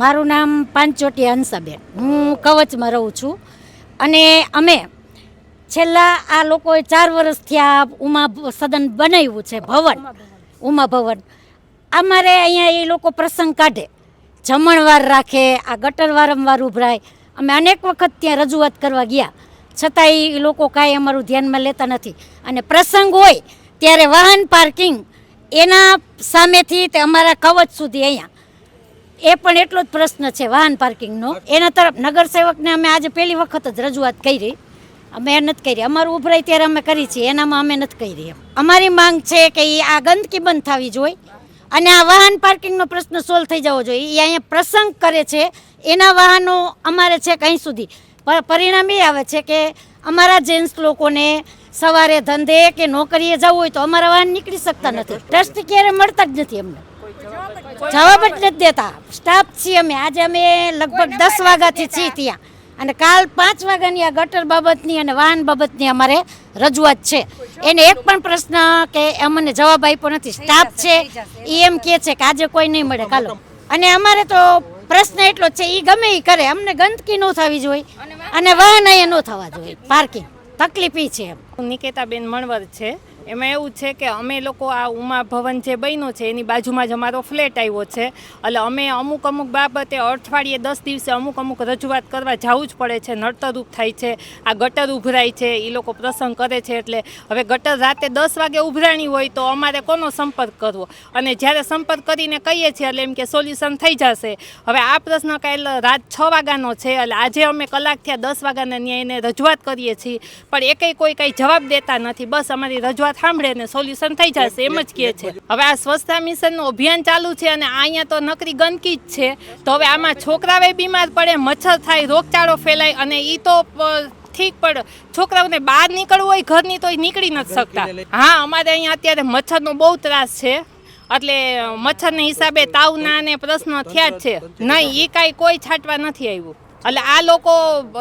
મારું નામ પાંચોટી હંસાબેન હું કવચમાં રહું છું. અને અમે છેલ્લા આ લોકોએ ચાર વર્ષથી આ ઉમા સદન બનાવ્યું છે ભવન. ઉમા ભવન. અમારે અહીંયા એ લોકો પ્રસંગ કાઢે. જમણવાર રાખે આ ગટર વારંવાર ઉભરાય. અમે અનેક વખત ત્યાં રજૂઆત કરવા ગયા. છતાંય એ લોકો કાંઈ અમારું ધ્યાનમાં લેતા નથી. અને પ્રસંગ હોય ત્યારે વાહન પાર્કિંગ એના સામેથી તે અમારા કવચ સુધી અહીંયા એ પણ એટલો જ પ્રશ્ન છે વાહન પાર્કિંગનો. એના તરફ નગરસેવકને અમે આજે પહેલી વખત જ રજૂઆત કરી. અમે એ નથી કરી. અમારું ઉભરાય ત્યારે અમે કરી છીએ. એનામાં અમે નથી કરી એમ. અમારી માંગ છે કે એ આ ગંદકી બંધ થવી જોઈએ અને આ વાહન પાર્કિંગનો પ્રશ્ન સોલ્વ થઈ જવો જોઈએ. એ અહીંયા પ્રસંગ કરે છે. એના વાહનો અમારે છે કંઈ સુધી. પરિણામ એ આવે છે કે અમારા જેન્ટ્સ લોકોને સવારે ધંધે કે નોકરીએ જવું હોય તો અમારા વાહન નીકળી શકતા નથી. ટ્રસ્ટ ક્યારે મળતા જ નથી અમને. જવાબ જ નથી દેતા. સ્ટાફ છીએ અમે. આજે અમે લગભગ દસ વાગ્યાથી છીએ ત્યાં. અને કાલ પાંચ વાગ્યાની આ ગટર બાબતની અને વાહન બાબતની અમારે રજૂઆત છે. એને એક પણ પ્રશ્ન કે અમને જવાબ આપ્યો નથી. સ્ટાફ છે. એ એમ કહે છે કે આજે કોઈ નહીં મળે. કાલો. અને અમારે તો પ્રશ્ન એટલો જ છે એ ગમે એ કરે. અમને ગંદકી ન થવી જોઈએ. અને વાહન અહીંયા ન થવા જોઈએ. પાર્કિંગ તકલીફ એ છે એમ. નિકેતાબેન મણવર છે. એમાં એવું છે કે અમે લોકો આ ઉમા ભવન જે બન્યો છે, એની બાજુમાં જ અમારો ફ્લેટ આવ્યો છે. એટલે અમે અમુક અમુક બાબતે અઠવાડિયે દસ દિવસે અમુક અમુક રજૂઆત કરવા જવું જ પડે છે, નડતરરૂપ થાય છે. આ ગટર ઉભરાય છે એ લોકો પ્રસંગ કરે છે, એટલે હવે ગટર રાતે દસ વાગે ઉભરાણી હોય તો અમારે કોનો સંપર્ક કરવો? અને જ્યારે સંપર્ક કરીને કહીએ છીએ, એટલે એમ કે સોલ્યુશન થઈ જશે. હવે આ પ્રશ્ન કાલ રાત છ વાગ્યાનો છે, એટલે આજે અમે કલાક થયા દસ વાગ્યાના ન્યાયને રજૂઆત કરીએ છીએ. પણ એકેય કોઈ કંઈ જવાબ દેતા નથી. બસ અમારી રજૂઆત સાંભળે ને સોલ્યુશન થઈ જશે એમ જ કહે છે. હવે આ સ્વચ્છતા મિશનનું અભિયાન ચાલુ છે અને અહીંયા તો નકરી ગંદકી જ છે. તો હવે આમાં છોકરાઓએ બીમાર પડે મચ્છર થાય રોગચાળો ફેલાય અને એ તો ઠીક પણ છોકરાઓને બહાર નીકળવું હોય ઘરની તો નીકળી નથી શકતા. હા અમારે અહીંયા અત્યારે મચ્છરનો બહુ ત્રાસ છે. એટલે મચ્છરને હિસાબે તાવના ને પ્રશ્નો થયા જ છે. નહીં એ કાંઈ કોઈ છાંટવા નથી આવ્યું. એટલે આ લોકો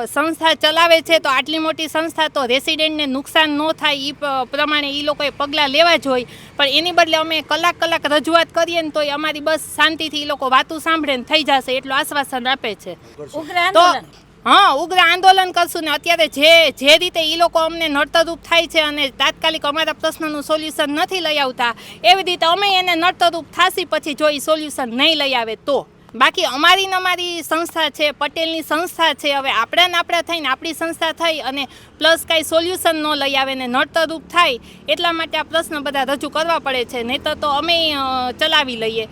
સંસ્થા ચલાવે છે તો આટલી મોટી સંસ્થા તો રેસિડેન્ટને નુકસાન ન થાય એ પ્રમાણે એ લોકોએ પગલાં લેવા જોઈએ પણ એની બદલે અમે કલાક કલાક રજૂઆત કરીએ ને તોય અમારી બસ શાંતિથી એ લોકો વાતું સાંભળે ને થઈ જશે એટલું આશ્વાસન આપે છે. ઉગ્ર તો આંદોલન? હા ઉગ્ર આંદોલન કરશું ને અત્યારે જે જે રીતે એ લોકો અમને નડતરૂપ થાય છે અને તાત્કાલિક અમારા પ્રશ્નનું સોલ્યુશન નથી લઈ આવતા એવી રીતે અમે એને નડતરૂપ થાશી પછી જો એ સોલ્યુશન નહીં લઈ આવે તો. બાકી અમારી ને અમારી સંસ્થા છે, પટેલની સંસ્થા છે, હવે આપણા ને આપણા થઈને આપણી સંસ્થા થઈ અને પ્લસ કાંઈ સોલ્યુશન ન લઈ આવે ને નડતરરૂપ થાય, એટલા માટે આ પ્રશ્ન બધા રજૂ કરવા પડે છે, નહીંતર તો અમે ચલાવી લઈએ.